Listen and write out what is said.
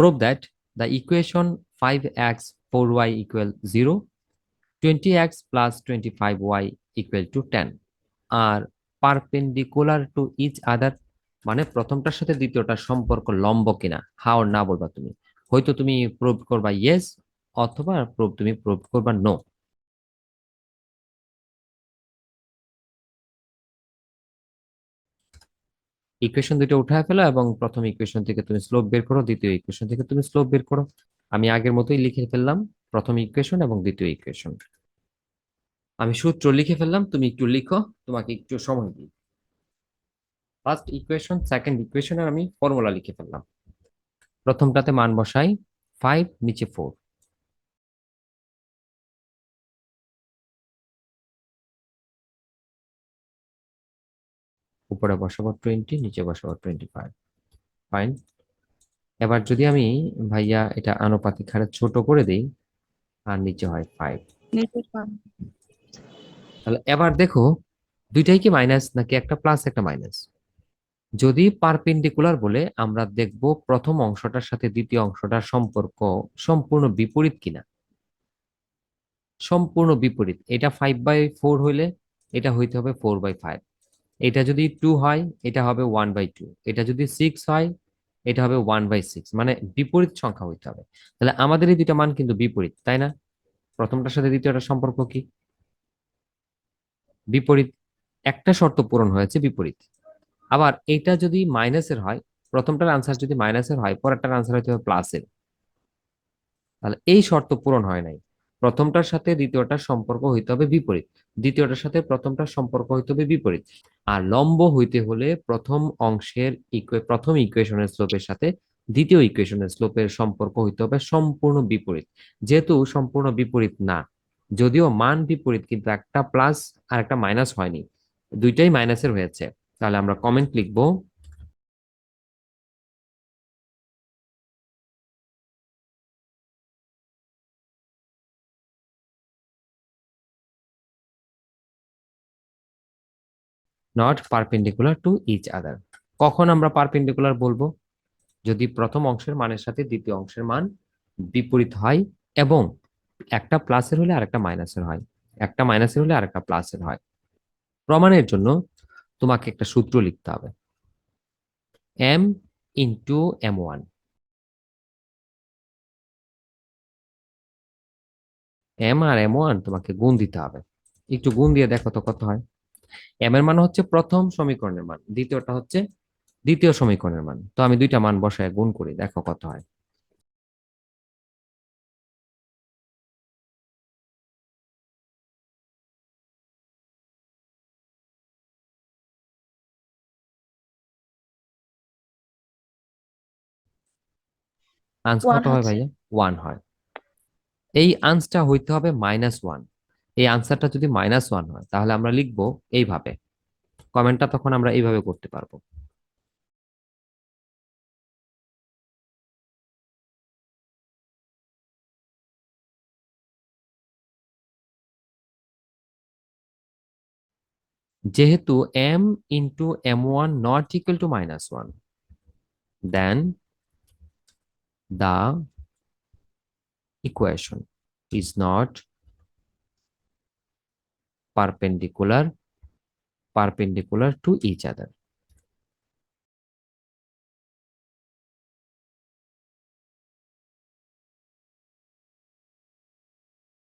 prove that the equation 5x 4y equal 0 20x plus 25y equal to 10 are perpendicular to each other মানে প্রথমটার সাথে দ্বিতীয়টার সম্পর্ক লম্ব কিনা হাও না বলবা তুমি হয়তো তুমি প্রুভ করবা ইয়েস অথবা প্রুভ তুমি প্রুভ করবা নো ইকুয়েশন দুটো উঠায় ফেলো এবং প্রথম ইকুয়েশন থেকে তুমি স্লোপ বের করো, দ্বিতীয় ইকুয়েশন থেকে তুমি স্লোপ বের করো। আমি আগের মতোই লিখে ফেললাম প্রথম ইকুয়েশন এবং দ্বিতীয় ইকুয়েশন আমি সূত্র লিখে ফেললাম, তুমি একটু লিখো, তোমাকে একটু সময় দিই। ফার্স্ট ইকুয়েশন সেকেন্ড ইকুয়েশনের আমি ফর্মুলা লিখে ফেললাম। প্রথমটাতে মান বসাই ফাইভ নিচে ফোর উপরে বসাবো টোয়েন্টি নিচে বসাবো টোয়েন্টি ফাইভ ফাইন এবার যদি আমি ভাইয়া এটা আনুপাতিক হারে ছোট করে দিই আর নিচে হয় ফাইভ তাহলে এবার দেখো দুইটাই কি মাইনাস নাকি একটা প্লাস একটা মাইনাস যদি পারপেন্ডিকুলার বলে আমরা দেখব প্রথম অংশটার সাথে দ্বিতীয় অংশটার সম্পর্ক সম্পূর্ণ বিপরীত কিনা। সম্পূর্ণ বিপরীত। এটা ফাইভ বাই ফোর হইলে এটা হইতে হবে ফোর বাই ফাইভ এটা যদি টু হয়, এটা হবে ওয়ান বাই টু এটা যদি সিক্স হয়, এটা হবে ওয়ান বাই সিক্স মানে বিপরীত সংখ্যা হইতে হবে। তাহলে আমাদের এই দুইটা মান কিন্তু বিপরীত, তাই না? প্রথমটার সাথে দ্বিতীয়টার সম্পর্ক কি? বিপরীত। একটা শর্ত পূরণ হয়েছে, বিপরীত। আবার এটা যদি মাইনাসের হয়, প্রথমটার আনসার যদি মাইনাসের হয়, পরেরটার আনসার হইতে হবে প্লাসের তাহলে এই শর্ত পূরণ হয় নাই। প্রথমটার সাথে দ্বিতীয়টার সম্পর্ক হইতে হবে বিপরীত। দ্বিতীয়টার সাথে প্রথমটার সম্পর্ক হইতে হবে বিপরীত। আর লম্ব হইতে হলে প্রথম অংশের প্রথম ইকুয়েশনের স্লোপের সাথে দ্বিতীয় ইকুয়েশনের স্লোপের সম্পর্ক হইতে হবে সম্পূর্ণ বিপরীত। যেহেতু সম্পূর্ণ বিপরীত না, যদিও মান বিপরীত কিন্তু একটা প্লাস আর একটা মাইনাস হয়নি। দুইটাই মাইনাসের হয়েছে। তাহলে আমরা কমেন্ট লিখব not perpendicular to each other কখন আমরা পারপেন্ডিকুলার বলব? যদি প্রথম অংশের মানের সাথে দ্বিতীয় অংশের মান বিপরীত হয় এবং একটা প্লাসের হলে আরেকটা মাইনাসের হয়, একটা মাইনাসের হলে আরেকটা প্লাসের হয়। প্রমাণের জন্য তোমাকে একটা সূত্র লিখতে হবে। M into M one M আর এম ওয়ান তোমাকে গুণ দিতে হবে। একটু গুণ দিয়ে দেখো তো কত হয়। এম এর মান হচ্ছে প্রথম সমীকরণের মান দ্বিতীয়টা হচ্ছে দ্বিতীয় সমীকরণের মান। তো আমি দুইটা মান বসায় গুণ করি দেখো কত হয়। আনস কত হয় ভাইয়া? ওয়ান হয়। এই আনসটা হইতে হবে মাইনাস ওয়ান এই আনসারটা যদি মাইনাস ওয়ান হয়, তাহলে আমরা লিখব এইভাবে। কমেন্টটা তখন আমরা এইভাবে করতে পারব। যেহেতু M into M one not equal to minus one then the equation is not perpendicular perpendicular to each other